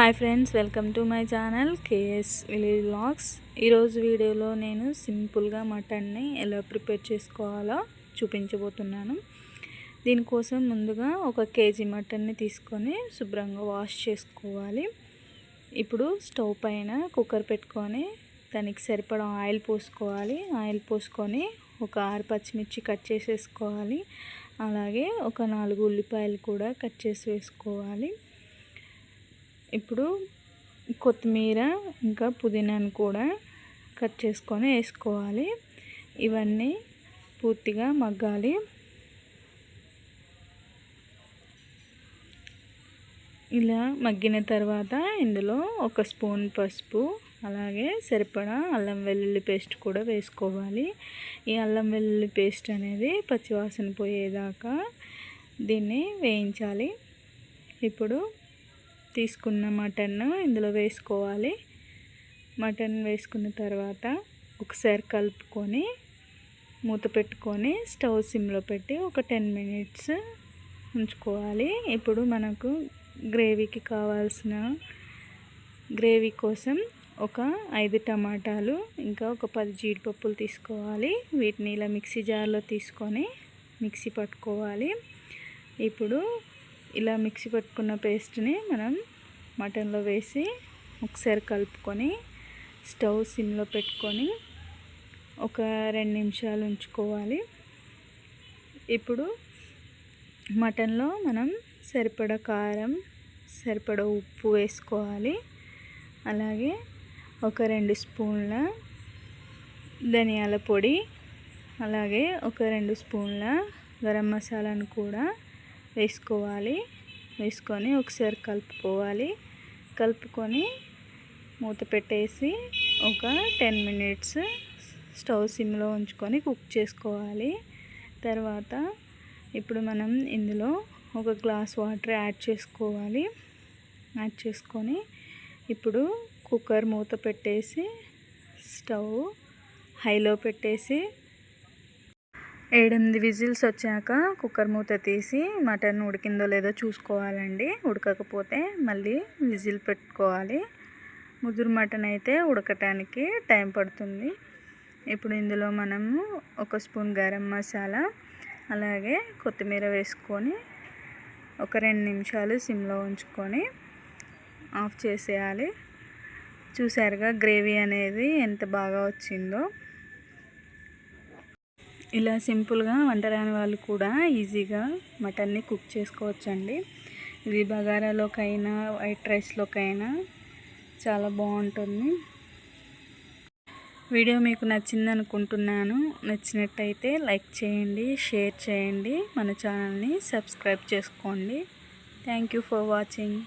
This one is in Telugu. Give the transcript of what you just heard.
Hi friends welcome to my channel KS village vlogs ఈరోజు వీడియోలో నేను సింపుల్గా మటన్ని ఎలా ప్రిపేర్ చేసుకోవాలో చూపించబోతున్నాను. దీనికోసం ముందుగా ఒక కేజీ మటన్ని తీసుకొని శుభ్రంగా వాష్ చేసుకోవాలి. ఇప్పుడు స్టవ్ పైన కుక్కర్ పెట్టుకొని దానికి సరిపడా ఆయిల్ పోసుకోవాలి. ఆయిల్ పోసుకొని ఒక ఆరు పచ్చిమిర్చి కట్ చేసేసుకోవాలి. అలాగే ఒక నాలుగు ఉల్లిపాయలు కూడా కట్ చేసి వేసుకోవాలి. ఇప్పుడు కొత్తిమీర ఇంకా పుదీనాను కూడా కట్ చేసుకొని వేసుకోవాలి. ఇవన్నీ పూర్తిగా మగ్గాలి. ఇలా మగ్గిన తర్వాత ఇందులో ఒక స్పూన్ పసుపు అలాగే సరిపడా అల్లం వెల్లుల్లి పేస్ట్ కూడా వేసుకోవాలి. ఈ అల్లం వెల్లుల్లి పేస్ట్ అనేది పచ్చివాసన పోయేదాకా దీన్ని వేయించాలి. ఇప్పుడు తీసుకున్న మటన్ ఇందులో వేసుకోవాలి. మటన్ వేసుకున్న తర్వాత ఒకసారి కలుపుకొని మూత పెట్టుకొని స్టవ్ సిమ్లో పెట్టి ఒక టెన్ మినిట్స్ ఉంచుకోవాలి. ఇప్పుడు మనకు గ్రేవీకి కావాల్సిన గ్రేవీ కోసం ఒక ఐదు టమాటాలు ఇంకా ఒక పది జీడిపప్పులు తీసుకోవాలి. వీటిని ఇలా మిక్సీ జార్లో తీసుకొని మిక్సీ పట్టుకోవాలి. ఇప్పుడు ఇలా మిక్సీ పట్టుకున్న పేస్ట్ని మనం మటన్లో వేసి ఒకసారి కలుపుకొని స్టవ్ సిమ్లో పెట్టుకొని ఒక రెండు నిమిషాలు ఉంచుకోవాలి. ఇప్పుడు మటన్లో మనం సరిపడ కారం సరిపడ ఉప్పు వేసుకోవాలి. అలాగే ఒక రెండు స్పూన్ల ధనియాల పొడి అలాగే ఒక రెండు స్పూన్ల గరం మసాలాను కూడా వేసుకోవాలి. వేసుకొని ఒకసారి కలుపుకోవాలి. కలుపుకొని మూత పెట్టేసి ఒక టెన్ మినిట్స్ స్టవ్ సిమ్లో ఉంచుకొని కుక్ చేసుకోవాలి. తర్వాత ఇప్పుడు మనం ఇందులో ఒక గ్లాస్ వాటర్ యాడ్ చేసుకోవాలి. యాడ్ చేసుకొని ఇప్పుడు కుక్కర్ మూత పెట్టేసి స్టవ్ హైలో పెట్టేసి ఏడెనిమిది విజిల్స్ వచ్చాక కుక్కర్ మూత తీసి మటన్ ఉడికిందో లేదో చూసుకోవాలండి. ఉడకకపోతే మళ్ళీ విజిల్ పెట్టుకోవాలి. ముదురు మటన్ అయితే ఉడకటానికి టైం పడుతుంది. ఇప్పుడు ఇందులో మనము ఒక స్పూన్ గరం మసాలా అలాగే కొత్తిమీర వేసుకొని ఒక రెండు నిమిషాలు సిమ్లో ఉంచుకొని ఆఫ్ చేసేయాలి. చూసారుగా గ్రేవీ అనేది ఎంత బాగా వచ్చిందో. ఇలా సింపుల్గా వంట రాని వాళ్ళు కూడా ఈజీగా మటన్ని కుక్ చేసుకోవచ్చండి. ఇది బగారాలోకైనా వైట్ రైస్లోకైనా చాలా బాగుంటుంది. వీడియో మీకు నచ్చింది అనుకుంటున్నాను నచ్చినట్టయితే లైక్ చేయండి షేర్ చేయండి. మన ఛానల్ని సబ్స్క్రైబ్ చేసుకోండి. Thank you for watching.